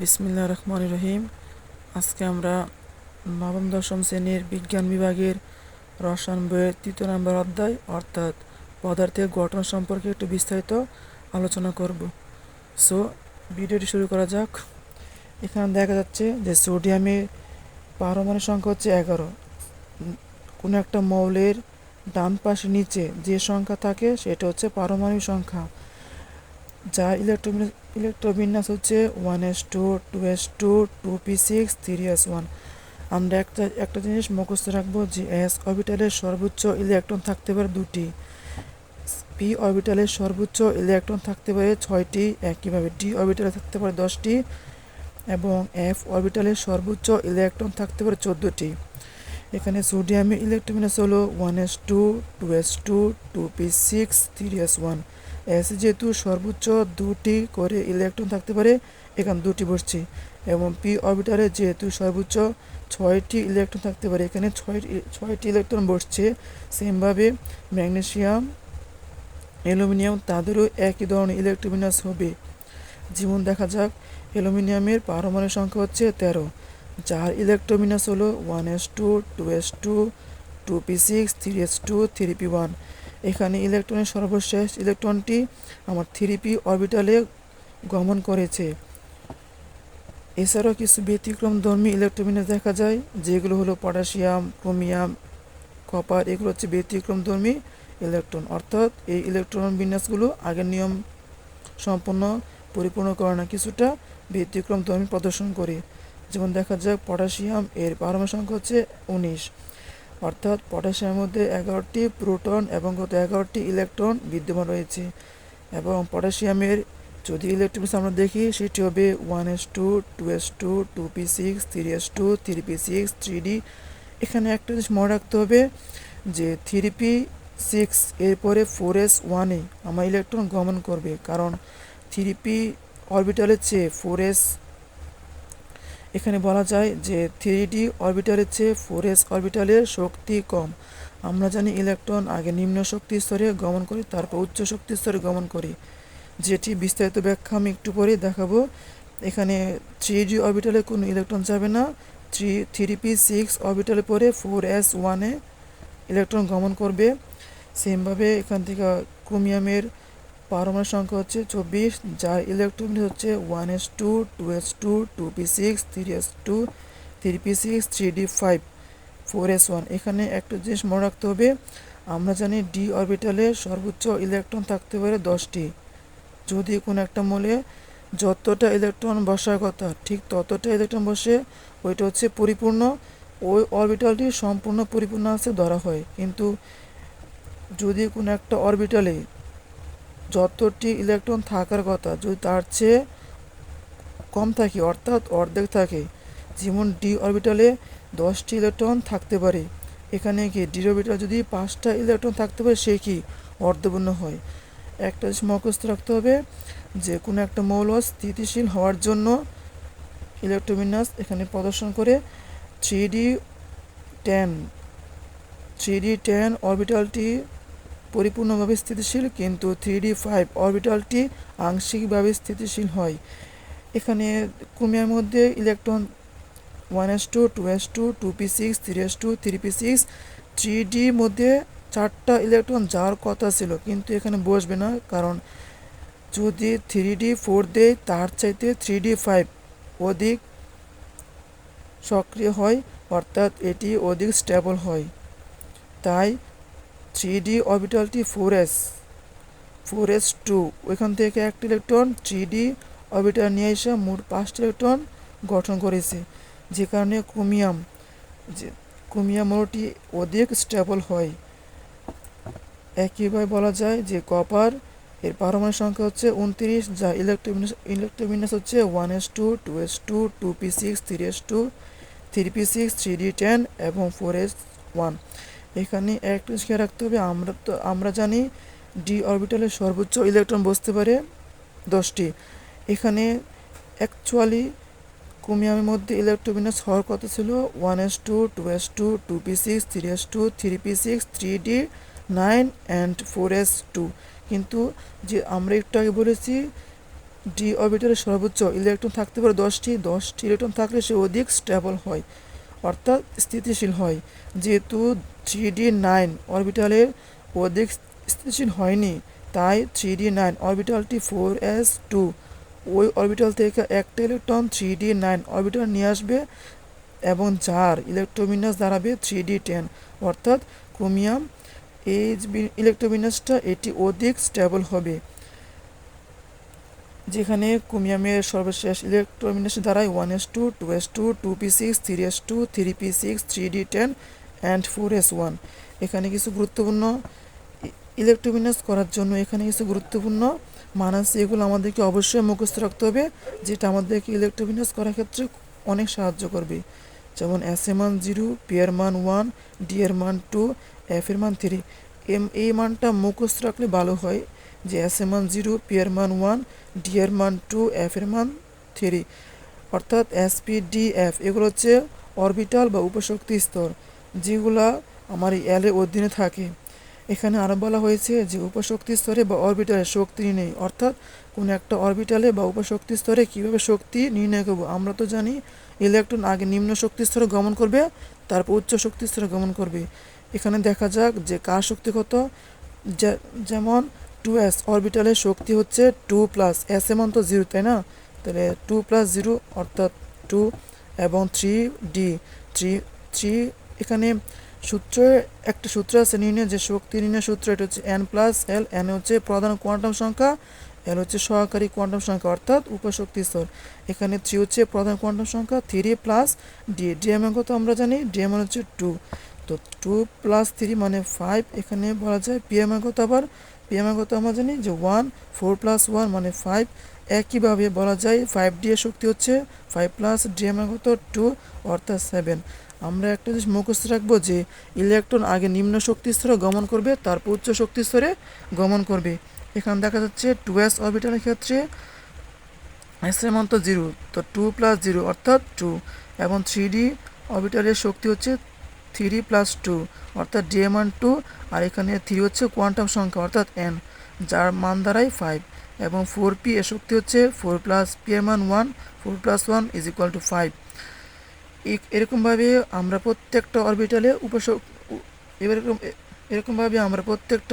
বিসমিল্লা রহমান রহিম। আজকে আমরা নবম, দশম শ্রেণির বিজ্ঞান বিভাগের রসায়ন বইয়ের তৃতীয় নম্বর অধ্যায়, অর্থাৎ পদার্থের গঠন সম্পর্কে একটু বিস্তারিত আলোচনা করব। সো ভিডিওটি শুরু করা যাক। এখানে দেখা যাচ্ছে যে সোডিয়ামের পারমাণবিক সংখ্যা হচ্ছে এগারো। কোনো একটা মৌলের ডান পাশে নিচে যে সংখ্যা থাকে, সেটা হচ্ছে পারমাণবিক সংখ্যা। যার ইলেকট্রন ইলেকট্রোবিন্যাস হচ্ছে one s two two s two two p six three s one আমরা একটা একটা জিনিস মুখস্থ রাখব যে এস অরবিটালের সর্বোচ্চ ইলেকট্রন থাকতে পারে দুটি। পি অরবিটালের সর্বোচ্চ ইলেকট্রন থাকতে পারে ছয়টি, একইভাবে ডি অরবিটালে থাকতে পারে দশটি, এবং এফ অরবিটালের সর্বোচ্চ ইলেকট্রন থাকতে পারে চোদ্দোটি। এখানে সোডিয়ামের ইলেকট্রোবিন্যাস হলো one s two two s two two p six three s one s যেহেতু সর্বোচ্চ দুটি করে ইলেকট্রন থাকতে পারে, এখানে দুটি বসছে। এবং পি অরবিটালে যেহেতু সর্বোচ্চ ছয়টি ইলেকট্রন থাকতে পারে, এখানে ছয়টি ছয়টি ইলেকট্রন বসছে। সেমভাবে ম্যাগনেসিয়াম অ্যালুমিনিয়াম তাদেরও একই ধরনের ইলেকট্রোবিন্যাস হবে। যেমন দেখা যাক অ্যালুমিনিয়ামের পারমাণবিক সংখ্যা হচ্ছে তেরো, যার ইলেকট্রোবিন্যাস হলো one s two two s two two p six three s two three p one এখানে ইলেকট্রনের সর্বশেষ ইলেকট্রনটি আমার থ্রি পি অরবিটালে গমন করেছে। এছাড়াও কিছু ব্যতিক্রম ধর্মী ইলেকট্রোবিন্যাস দেখা যায়, যেগুলো হলো পটাশিয়াম, ক্রোমিয়াম, কপার, এগুলো হচ্ছে ব্যতিক্রম ধর্মী ইলেকট্রন। অর্থাৎ এই ইলেকট্রন বিন্যাসগুলো আগের নিয়ম সম্পূর্ণ পরিপূর্ণ করে না, কিছুটা ব্যতিক্রম ধর্মী প্রদর্শন করে। যেমন দেখা যাক পটাশিয়াম এর পারমাণবিক সংখ্যা হচ্ছে উনিশ। অর্থাৎ পটাশিয়ামের মধ্যে এগারোটি প্রোটন এবং গত এগারোটি ইলেকট্রন বিদ্যমান রয়েছে। এবং পটাশিয়ামের যদি ইলেকট্রন আমরা দেখি, সেটি হবে one s two two s two two p six, three s two, three p six, three d. এখানে একটা জিনিস মনে রাখতে হবে যে থ্রি পি সিক্স এরপরে ফোর এস ওয়ানে আমার ইলেকট্রন গমন করবে। কারণ থ্রি পি অরবিটালের চেয়ে ফোর এস এখানে বলা যায় যে থ্রি ডি অরবিটালের চেয়ে ফোর এস অরবিটালের শক্তি কম। আমরা জানি ইলেকট্রন আগে নিম্ন শক্তি স্তরে গমন করি, তারপর উচ্চ শক্তি স্তরে গমন করি। যেটি বিস্তারিত ব্যাখ্যা আমি একটু পরে দেখাবো। এখানে থ্রি ডি অরবিটালে কোনো ইলেকট্রন যাবে না। থ্রি থ্রি পি সিক্স অরবিটালে পরে ফোর এস ওয়ানে ইলেকট্রন গমন করবে। সেমভাবে এখান থেকে ক্রোমিয়ামের পারমাণবিক সংখ্যা হচ্ছে চব্বিশ, যার ইলেকট্রন হচ্ছে one s two two s two two p six three s two three p six three d five four s one এখানে একটা জিনিস মনে রাখতে হবে, আমরা জানি ডি অরবিটালে সর্বোচ্চ ইলেকট্রন থাকতে পারে দশটি। যদি কোনো একটা মূলে যতটা ইলেকট্রন বসার কথা, ঠিক ততটা ইলেকট্রন বসে, ওইটা হচ্ছে পরিপূর্ণ, ওই অরবিটালটি সম্পূর্ণ পরিপূর্ণ আছে ধরা হয়। কিন্তু যদি কোনো একটা অরবিটালে যতটি ইলেকট্রন থাকার কথা, যদি তার চেয়ে কম থাকে, অর্থাৎ অর্ধেক থাকে, যেমন ডি অরবিটালে দশটি ইলেকট্রন থাকতে পারে, এখানে কি ডি অরবিটাল যদি পাঁচটা ইলেকট্রন থাকতে পারে, সে কি অর্ধপূর্ণ হয়? একটা জিনিস মুখস্থ রাখতে হবে যে কোনো একটা মৌল স্থিতিশীল হওয়ার জন্য ইলেকট্রোবিন্যাস এখানে প্রদর্শন করে three d ten three d ten অরবিটালটি পরিপূর্ণভাবে স্থিতিশীল, কিন্তু থ্রি ডি ফাইভ অরবিটালটি আংশিকভাবে স্থিতিশীল হয়। এখানে ক্রোমিয়ার মধ্যে electron one s two two s two two p six three s two three p six three ডির মধ্যে চারটা ইলেকট্রন যাওয়ার কথা ছিল, কিন্তু এখানে বসবে না, কারণ যদি থ্রি ডি ফোর দেয়, তার চাইতে থ্রি ডি ফাইভ অধিক সক্রিয় হয়, অর্থাৎ এটি অধিক স্টেবল হয়। তাই three d অরবিটালটি four s four s two. ওইখান থেকে একটা ইলেকট্রন থ্রি ডি অরবিটাল নিয়ে এসে মোট পাঁচটা ইলেকট্রন গঠন করেছে, যে কারণে ক্রোমিয়াম, যে ক্রোমিয়াম মৌলটি অধিক স্টেবল হয়। একইভাবে বলা যায় যে কপার এর পারমাণবিক সংখ্যা হচ্ছে উনত্রিশ, যা ইলেকট্রোবিন্যাস ইলেকট্রোবিন্যাস হচ্ছে one s two two s two two p six, three s two, three p six, three d ten এবং ফোর এস ওয়ান। এখানে একটা খেয়াল রাখতে হবে। আমরা তো, আমরা জানি ডি অরবিটালে সর্বোচ্চ ইলেকট্রন বসতে পারে দশটি। এখানে অ্যাকচুয়ালি ক্রোমিয়ামের মধ্যে ইলেকট্রোবিন্যাস হওয়ার কথা ছিল। One s two two s two two p six three s two three p six three d nine and four s two কিন্তু যে আমরা একটু আগে বলেছি ডি অরবিটালে সর্বোচ্চ ইলেকট্রন থাকতে পারে দশটি। দশটি ইলেকট্রন থাকলে সে অধিক স্টেবল হয়, অর্থাৎ স্থিতিশীল হয়। যেহেতু থ্রি ডি নাইন অরবিটালের অধিক স্থিতিশীল হয়নি, তাই থ্রি ডি নাইন অরবিটালটি ফোর এস টু। ওই অরবিটাল থেকে একটা electron three d nine orbital নিয়ে আসবে এবং যার ইলেকট্রোবিন্যাস দাঁড়াবে থ্রি ডি টেন। অর্থাৎ ক্রোমিয়াম এই ইলেকট্রোবিন্যাসটা এটি অধিক স্টেবল হবে, যেখানে ক্রোমিয়ামের সর্বশেষ ইলেকট্রোবিন্যাস দ্বারাই one s two two s two two p six, three s two, three p six, three d ten and four s one এখানে কিছু গুরুত্বপূর্ণ ইলেকট্রোবিন্যাস করার জন্য এখানে কিছু গুরুত্বপূর্ণ মান আছে এগুলো আমাদেরকে অবশ্যই মুখস্থ রাখতে হবে, যেটা আমাদেরকে ইলেকট্রোবিন্যাস করার ক্ষেত্রে অনেক সাহায্য করবে। যেমন এস এর মান জিরো পি এর মান ওয়ান ডি এর মান টু এফ এর মান থ্রি এম, এই মানটা মুখস্থ রাখলে ভালো হয় যে এস এর মান জিরো পি এর মান ওয়ান ডি এর মান টু এফ এর মান থ্রি অর্থাৎ এস পি ডি এফ এগুলো হচ্ছে অরবিটাল বা উপশক্তি স্তর। যেগুলা আমার এই অধীনে থাকে। এখানে আরও বলা হয়েছে যে, উপশক্তি স্তরে বা অরবিটালে শক্তি নেই অর্থাৎ, কোনো একটা অরবিটালে বা উপশক্তি স্তরে কীভাবে শক্তি নির্ণয় করব? আমরা তো জানি, ইলেকট্রন আগে নিম্ন শক্তি স্তরে গমন করবে, তারপর উচ্চ শক্তি স্তরে গমন করবে। এখানে দেখা যাক যে, কার শক্তি কত? যেমন টু এস অরবিটালের শক্তি হচ্ছে টু প্লাস, এস এমন তো জিরো, তাই না? তাহলে টু প্লাস জিরো, অর্থাৎ টু এবং থ্রি ডি, থ্রি থ্রি এখানে সূত্র একটা সূত্র আছে, নির্ণয়, যে শক্তি নির্ণয় সূত্র, এটা হচ্ছে এন প্লাস এল এন হচ্ছে প্রধান কোয়ান্টাম সংখ্যা এল হচ্ছে সহকারী কোয়ান্টাম সংখ্যা, অর্থাৎ উপশক্তি স্তর। এখানে থ্রি হচ্ছে প্রধান কোয়ান্টাম সংখ্যা three plus d d m কত আমরা জানি ডি এম হচ্ছে টু তো টু প্লাস থ্রি মানে ফাইভ এখানে বলা যায় পি এম কত আবার। পি এম কত আমরা জানি যে ওয়ান ফোর প্লাস ওয়ান মানে ফাইভ একইভাবে বলা যায় ফাইভ ডি এর শক্তি হচ্ছে ফাইভ প্লাস ডি এম কত টু অর্থাৎ সেভেন আমরা একটা জিনিস মুখস্থ রাখব যে ইলেকট্রন আগে নিম্ন শক্তি স্তরে গমন করবে, তারপর উচ্চ শক্তি স্তরে গমন করবে। এখানে দেখা যাচ্ছে টু এস অরবিটালের ক্ষেত্রে এস এর মান তো জিরো তো টু প্লাস জিরো অর্থাৎ টু এবং থ্রি ডি অরবিটালের শক্তি হচ্ছে থ্রি প্লাস টু অর্থাৎ ডি এম টু আর এখানে থ্রি হচ্ছে কোয়ান্টাম সংখ্যা, অর্থাৎ এন যার মান দ্বারাই ফাইভ এবং ফোর পি এর শক্তি হচ্ছে ফোর প্লাস পি এর মান one four plus one is equal to five এরকমভাবে আমরা প্রত্যেকটা অরবিটালে উপস এরকম এরকমভাবে আমরা প্রত্যেকটা